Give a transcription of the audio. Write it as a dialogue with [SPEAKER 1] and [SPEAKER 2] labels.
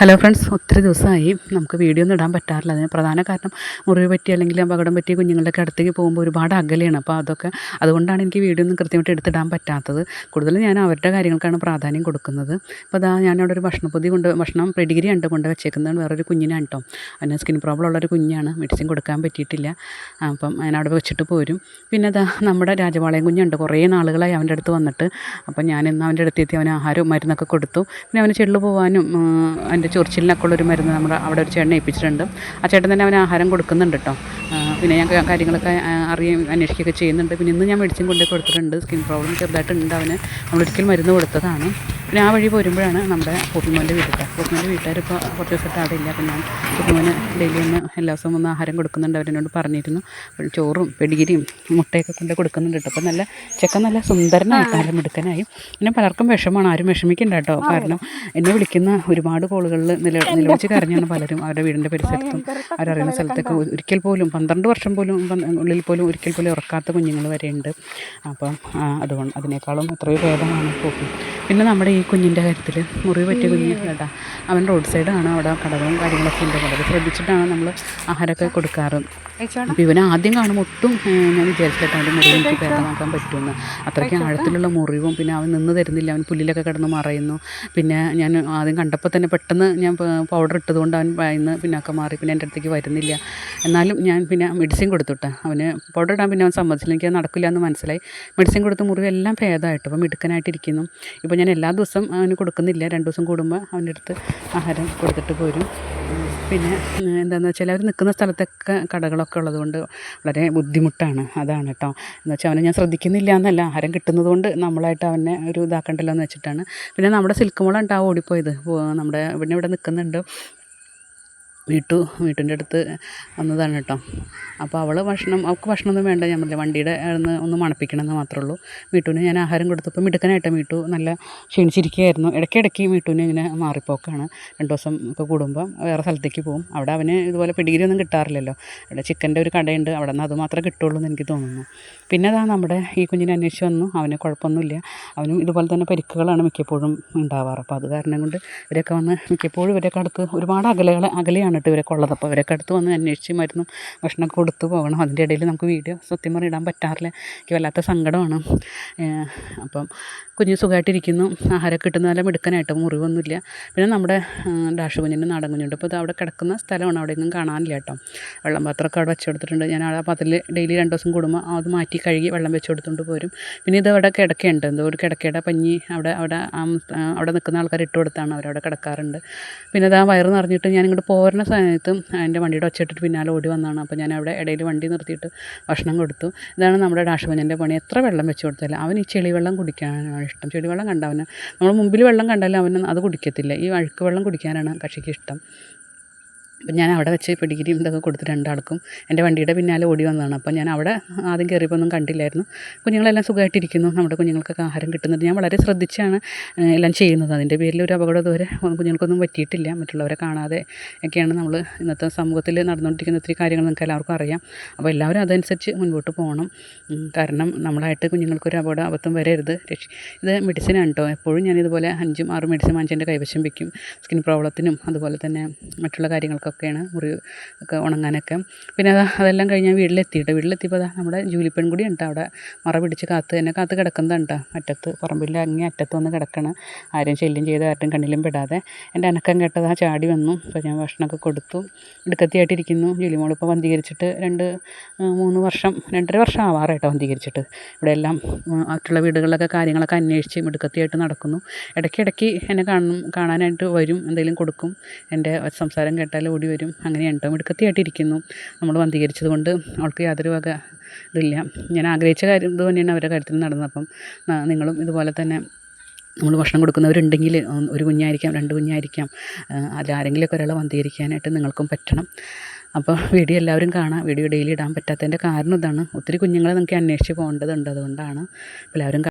[SPEAKER 1] Hello friends ഒത്തിരി ദിവസമായി നമുക്ക് വീഡിയോ ഒന്നും ഇടാൻ പറ്റാറില്ല. അതിന് പ്രധാന കാരണം മുറിവ് പറ്റി അല്ലെങ്കിൽ അപകടം പറ്റി കുഞ്ഞുങ്ങളുടെയൊക്കെ അടുത്തേക്ക് പോകുമ്പോൾ ഒരുപാട് അകലെയാണ്. അപ്പോൾ അതൊക്കെ അതുകൊണ്ടാണ് എനിക്ക് വീഡിയോ ഒന്നും കൃത്യമായിട്ട് എടുത്തിടാൻ പറ്റാത്തത്. കൂടുതലും ഞാൻ അവരുടെ കാര്യങ്ങൾക്കാണ് പ്രാധാന്യം കൊടുക്കുന്നത്. അപ്പോൾ അതാ ഞാനവിടെ ഒരു ഭക്ഷണപ്പൊതി കൊണ്ട് ഭക്ഷണം പ്രഡിഗ്രി ഉണ്ട് കൊണ്ട് വെച്ചേക്കുന്നതാണ്. വേറൊരു കുഞ്ഞിനാണ് കേട്ടോ. അതിന് സ്കിൻ പ്രോബ്ലം ഉള്ളൊരു കുഞ്ഞാണ്. മെഡിസിൻ കൊടുക്കാൻ പറ്റിയിട്ടില്ല. അപ്പം ഞാൻ അവിടെ വെച്ചിട്ട് പോരും. പിന്നെ അതാ നമ്മുടെ രാജപാളയം കുഞ്ഞുണ്ട് കുറേ നാളുകളായി അവന്റെ അടുത്ത് വന്നിട്ട്. അപ്പം ഞാൻ ഇന്ന് അവന്റെ അടുത്തെത്തി അവന് ആഹാരവും മരുന്നൊക്കെ കൊടുത്തു. പിന്നെ അവന് ചെള്ളു പോകാനും അതിന്റെ ചൊറിച്ചിലിനൊക്കെ ഉള്ളൊരു മരുന്ന് നമ്മുടെ അവിടെ ഒരു ചേട്ടനെ ഏൽപ്പിച്ചിട്ടുണ്ട്. ആ ചേട്ടൻ തന്നെ അവന് ആഹാരം കൊടുക്കുന്നുണ്ട് കേട്ടോ. പിന്നെ ഞാൻ കാര്യങ്ങളൊക്കെ ആ, അറിയുകയും അന്വേഷിക്കുകയൊക്കെ ചെയ്യുന്നുണ്ട്. പിന്നെ ഇന്ന് ഞാൻ മെഡിസിൻ കൊണ്ടു കൊടുത്തിട്ടുണ്ട്. സ്കിൻ പ്രോബ്ലം ചെറുതായിട്ടുണ്ട് അവന്. നമ്മളൊരിക്കൽ മരുന്ന് കൊടുത്തതാണ്. പിന്നെ ആ വഴി പോരുമ്പോഴാണ് നമ്മുടെ പൂപ്പിമോന്റെ വീട്ടിൽ പൂപ്പിമോന്റെ വീട്ടുകാർ ഇപ്പോൾ കുറച്ച് ദിവസമായിട്ട് അവിടെ ഇല്ല. അപ്പം ഞാൻ പൂപ്പിമോന് ഡെയിലി ഒന്ന് എല്ലാ ദിവസവും ഒന്ന് ആഹാരം കൊടുക്കുന്നുണ്ട്. അവരെന്നോട് പറഞ്ഞിരുന്നു. ചോറും പെടിഗിരിയും മുട്ടയൊക്കെ കൊണ്ട് കൊടുക്കുന്നുണ്ട് കേട്ടോ. അപ്പോൾ നല്ല ചെക്കൻ നല്ല സുന്ദരനായിട്ട് നല്ല മിടുക്കനായി പിന്നെ പലർക്കും വിഷമമാണ്. ആരും വിഷമിക്കണ്ട കേട്ടോ. കാരണം എന്നെ വിളിക്കുന്ന ഒരുപാട് കോളുകളിൽ നില നിലവിളിച്ച് കരഞ്ഞാണ് പലരും അവരുടെ വീടിന്റെ പരിസരത്തും. അവരറിയുന്ന സ്ഥലത്തൊക്കെ ഒരിക്കൽ പോലും പന്ത്രണ്ട് വർഷം പോലും ഉള്ളിൽ പോലും ഒരിക്കൽ പോലും ഉറക്കാത്ത കുഞ്ഞുങ്ങൾ വരെയുണ്ട്. അപ്പം അതുകൊണ്ട് അതിനേക്കാളും എത്രയോ ഭേദമാണ് പോക്കും പിന്നെ നമ്മുടെ ഈ കുഞ്ഞിന്റെ കാര്യത്തിൽ മുറിവ് പറ്റിയ കുഞ്ഞ് കേട്ടാ. അവൻ റോഡ് സൈഡാണ് അവിടെ കടകളും കാര്യങ്ങളൊക്കെ ഉണ്ട്. വളരെ ശ്രദ്ധിച്ചിട്ടാണ് നമ്മൾ ആഹാരമൊക്കെ കൊടുക്കാറ്. അപ്പോൾ ഇവനെ ആദ്യം കാണുമ്പോൾ ഒട്ടും ഞാൻ വിചാരിച്ചിട്ട് അവന്റെ മുറിവ് എനിക്ക് ഭേദമാക്കാൻ പറ്റുമെന്ന്. അത്രയ്ക്ക് ആഴത്തിലുള്ള മുറിവും പിന്നെ അവൻ നിന്ന് തരുന്നില്ല അവൻ പുല്ലിലൊക്കെ കിടന്ന് മറയുന്നു. പിന്നെ ഞാൻ ആദ്യം കണ്ടപ്പോൾ തന്നെ പെട്ടെന്ന് ഞാൻ പൗഡർ ഇട്ടതുകൊണ്ട് അവൻ ഭയന്ന് പിന്നൊക്കെ മാറി പിന്നെ എന്റെ അടുത്തേക്ക് വരുന്നില്ല. എന്നാലും ഞാൻ പിന്നെ മെഡിസിൻ കൊടുത്തുട്ടെ. അവന് പൗഡർ ഇടാൻ പിന്നെ അവൻ സമ്മതിച്ചില്ല. എനിക്ക് അത് നടക്കില്ല എന്ന് മനസ്സിലായി. മെഡിസിൻ കൊടുത്ത് മുറിവെല്ലാം ഭേദമായിട്ട്. അപ്പം മിടുക്കനായിട്ടിരിക്കുന്നു. ഇപ്പോൾ ഞാൻ എല്ലാ ദിവസം അവന് കൊടുക്കുന്നില്ല. രണ്ട് ദിവസം കൂടുമ്പോൾ അവന്റെ അടുത്ത് ആഹാരം കൊടുത്തിട്ട് പോരും. പിന്നെ എന്താണെന്ന് വെച്ചാൽ അവർ നിൽക്കുന്ന സ്ഥലത്തൊക്കെ കടകളൊക്കെ ഉള്ളതുകൊണ്ട് വളരെ ബുദ്ധിമുട്ടാണ്. അതാണ് കേട്ടോ. എന്ന് വെച്ചാൽ അവനെ ഞാൻ ശ്രദ്ധിക്കുന്നില്ല എന്നല്ല ആഹാരം കിട്ടുന്നത് കൊണ്ട് നമ്മളായിട്ട് അവനെ ഒരു ഇതാക്കണ്ടല്ലോ എന്ന് വെച്ചിട്ടാണ്. പിന്നെ നമ്മുടെ സിൽക്ക് മോളുണ്ടാവും ഓടിപ്പോയത്. നമ്മുടെ പിന്നെ ഇവിടെ നിൽക്കുന്നുണ്ട് വീട്ടു വീട്ടിന്റെ അടുത്ത് വന്നതാണ് കേട്ടോ. അപ്പോൾ അവൾ ഭക്ഷണം അവൾക്ക് ഭക്ഷണമൊന്നും വേണ്ട ഞാൻ പറഞ്ഞില്ല വണ്ടിയുടെ ഒന്ന് ഒന്ന് മണപ്പിക്കണമെന്ന് മാത്രമേ ഉള്ളൂ മീട്ടുവിന് ഞാൻ ആഹാരം കൊടുത്തപ്പോൾ മിടുക്കനായിട്ട് വീട്ടു നല്ല ക്ഷീണിച്ചിരിക്കുകയായിരുന്നു. ഇടയ്ക്കിടയ്ക്ക് മീട്ടുവിന് ഇങ്ങനെ മാറിപ്പോക്കാണ്. രണ്ട് ദിവസം ഒക്കെ കൂടുമ്പോൾ വേറെ സ്ഥലത്തേക്ക് പോകും അവിടെ അവന് ഇതുപോലെ പിടികിരി ഒന്നും കിട്ടാറില്ലല്ലോ. അവിടെ ചിക്കന്റെ ഒരു കടയുണ്ട്. അവിടെ നിന്ന് അത് മാത്രമേ കിട്ടുള്ളൂ എന്ന് എനിക്ക് തോന്നുന്നു. പിന്നെ അതാ നമ്മുടെ ഈ കുഞ്ഞിനെ അന്വേഷിച്ച് വന്നു. അവന് കുഴപ്പമൊന്നുമില്ല. അവനും ഇതുപോലെ തന്നെ പരിക്കുകളാണ് മിക്കപ്പോഴും ഉണ്ടാവാറ്. അപ്പോൾ അത് കാരണം കൊണ്ട് ഇവരൊക്കെ വന്ന് മിക്കപ്പോഴും ഇവരൊക്കെ അടുത്ത് ഒരുപാട് അകലകൾ അകലെയാണ് കേട്ടോ ഇവരൊക്കെ ഉള്ളത്. അപ്പോൾ ഇവരൊക്കെ അടുത്ത് വന്ന് അന്വേഷിച്ച് മരുന്നും ഭക്ഷണമൊക്കെ കൊടുത്തു പോകണം. അതിന്റെ ഇടയിൽ നമുക്ക് വീഡിയോ സത്യം പറഞ്ഞാൽ ഇടാൻ പറ്റാറില്ല. എനിക്ക് വല്ലാത്ത സങ്കടമാണ്. അപ്പം കുഞ്ഞ് സുഖമായിട്ടിരിക്കുന്നു ആഹാരം കിട്ടുന്ന നല്ല മിടുക്കനായിട്ട് മുറിവൊന്നുമില്ല. പിന്നെ നമ്മുടെ ഡാഷ് കുഞ്ഞിന്റെ നാടൻ കുഞ്ഞുണ്ട് അപ്പോൾ ഇത് അവിടെ കിടക്കുന്ന സ്ഥലമാണ്. അവിടെ ഒന്നും കാണാനില്ല കേട്ടോ. വെള്ളം പാത്രമൊക്കെ അവിടെ വെച്ച് കൊടുത്തിട്ടുണ്ട് ഞാൻ ആ പാത്രത്തിൽ ഡെയിലി രണ്ട് ദിവസം കൂടുമ്പോൾ അത് മാറ്റി കഴുകി വെള്ളം വെച്ച് കൊടുത്തുകൊണ്ട് പോരും. പിന്നെ ഇത് അവിടെ കിടക്കയുണ്ട്. എന്തോ ഒരു കിടക്കയുടെ പഞ്ഞി അവിടെ അവിടെ അവിടെ നിൽക്കുന്ന ആൾക്കാർ ഇട്ട് കൊടുത്താണ്. അവരവിടെ കിടക്കാറുണ്ട്. പിന്നെ അത് ആ വയറ് നിറഞ്ഞിട്ട് ഞാൻ ഇങ്ങോട്ട് പോരുന്ന സമയത്തും എന്റെ വണ്ടിയുടെ ഒച്ചയിട്ടിട്ട് പിന്നാലെ ഓടി വന്നതാണ്. അപ്പോൾ ഞാൻ അവിടെ ഇടയിൽ വണ്ടി നിർത്തിയിട്ട് ഭക്ഷണം കൊടുത്തു. ഇതാണ് നമ്മുടെ ഡാഷ് കുഞ്ഞിന്റെ പണി. എത്ര വെള്ളം വെച്ച് കൊടുത്താലും അവൻ ഈ ചെളിവെള്ളം കുടിക്കാനാണ് ഇഷ്ടം. ചെടിവെള്ളം കണ്ട അവന്. നമ്മൾ മുമ്പിൽ വെള്ളം കണ്ടാലും അവന് അത് കുടിക്കത്തില്ല. ഈ അഴുക്ക് വെള്ളം കുടിക്കാനാണ് കക്ഷിക്ക് ഇഷ്ടം. അപ്പം ഞാൻ അവിടെ വെച്ച് പിടികിരിയും ഇതൊക്കെ കൊടുത്ത് രണ്ടാൾക്കും എന്റെ വണ്ടിയുടെ പിന്നാലെ ഓടി വന്നതാണ്. അപ്പം ഞാൻ അവിടെ ആദ്യം കയറിയപ്പോൾ ഒന്നും കണ്ടില്ലായിരുന്നു. കുഞ്ഞുങ്ങളെല്ലാം സുഖമായിട്ടിരിക്കുന്നു. നമ്മുടെ കുഞ്ഞുങ്ങൾക്കൊക്കെ ആഹാരം കിട്ടുന്നുണ്ട്. ഞാൻ വളരെ ശ്രദ്ധിച്ചാണ് എല്ലാം ചെയ്യുന്നത്. അതിന്റെ പേരിൽ ഒരു അപകടം ഇതുവരെ കുഞ്ഞുങ്ങൾക്കൊന്നും പറ്റിയിട്ടില്ല. മറ്റുള്ളവരെ കാണാതെ ഒക്കെയാണ് നമ്മൾ ഇന്നത്തെ സമൂഹത്തിൽ നടന്നുകൊണ്ടിരിക്കുന്ന ഒത്തിരി കാര്യങ്ങൾ നിങ്ങൾക്ക് എല്ലാവർക്കും അറിയാം. അപ്പോൾ എല്ലാവരും അതനുസരിച്ച് മുൻപോട്ട് പോകണം. കാരണം നമ്മളായിട്ട് കുഞ്ഞുങ്ങൾക്കൊരു അപകടം അബദ്ധം വരരുത്. ഇത് മെഡിസിനാണ് കേട്ടോ എപ്പോഴും ഞാനിതുപോലെ അഞ്ചും ആറും മെഡിസിൻ വാങ്ങിച്ച് എന്റെ കൈവശം വയ്ക്കും സ്കിൻ പ്രോബ്ലത്തിനും അതുപോലെ തന്നെ മറ്റുള്ള കാര്യങ്ങൾക്കൊക്കെയാണ് മുറി ഒക്കെ ഉണങ്ങാനൊക്കെ. പിന്നെ അത് അതെല്ലാം കഴിഞ്ഞ് ഞാൻ വീട്ടിലെത്തിയിട്ട് വീട്ടിലെത്തിയപ്പോൾ അതാ നമ്മുടെ ജൂലിപ്പെൺകുടി കൂടി ഉണ്ട് അവിടെ. മറ പിടിച്ച് കാത്ത് തന്നെ കാത്ത് കിടക്കുന്നതാണ് കേട്ടോ. അറ്റത്ത് പറമ്പിന്റെ അങ്ങേ അറ്റത്ത് വന്ന് കിടക്കണം. ആരും ശല്യം ചെയ്ത് ആരും കണ്ണിലും പെടാതെ. എന്റെ അനക്കം കേട്ടത് ആ ചാടി വന്നു. അപ്പോൾ ഞാൻ ഭക്ഷണമൊക്കെ കൊടുത്തു. ഇടുക്കത്തിയായിട്ടിരിക്കുന്നു ജൂലിമോൾ ഇപ്പോൾ വന്ധീകരിച്ചിട്ട് രണ്ട് മൂന്ന് വർഷം രണ്ടര വർഷം ആവാറായിട്ടോ വന്ധീകരിച്ചിട്ട്. ഇവിടെ എല്ലാം മറ്റുള്ള വീടുകളിലൊക്കെ കാര്യങ്ങളൊക്കെ അന്വേഷിച്ച് മിടുക്കത്തിയായിട്ട് നടക്കുന്നു. ഇടയ്ക്കിടയ്ക്ക് എന്നെ കാണും കാണാനായിട്ട് വരും എന്തെങ്കിലും കൊടുക്കും. എന്റെ സംസാരം കേട്ടാൽ ഓടി വരും. അങ്ങനെയാണ് കേട്ടോ മിടുക്കത്തിയായിട്ടിരിക്കുന്നു. നമ്മൾ വന്ധീകരിച്ചത് കൊണ്ട് അവൾക്ക് യാതൊരു വക ഇതില്ല. ഞാൻ ആഗ്രഹിച്ച കാര്യം ഇത് തന്നെയാണ് അവരുടെ കാര്യത്തിൽ നടന്നത് അപ്പം നിങ്ങളും ഇതുപോലെ തന്നെ നമ്മൾ ഭക്ഷണം കൊടുക്കുന്നവരുണ്ടെങ്കിൽ ഒരു കുഞ്ഞായിരിക്കാം രണ്ട് കുഞ്ഞായിരിക്കാം. അതിലാരെങ്കിലുമൊക്കെ ഒരാളെ വന്ധീകരിക്കാനായിട്ട് നിങ്ങൾക്കും പറ്റണം. അപ്പോൾ വീഡിയോ എല്ലാവരും കാണാം. വീഡിയോ ഡെയിലി ഇടാൻ പറ്റാത്തതിന്റെ കാരണം ഇതാണ്. ഒത്തിരി കുഞ്ഞുങ്ങളെ നിങ്ങൾക്ക് അന്വേഷിച്ച് പോകേണ്ടതുണ്ട്. അതുകൊണ്ടാണ് എല്ലാവരും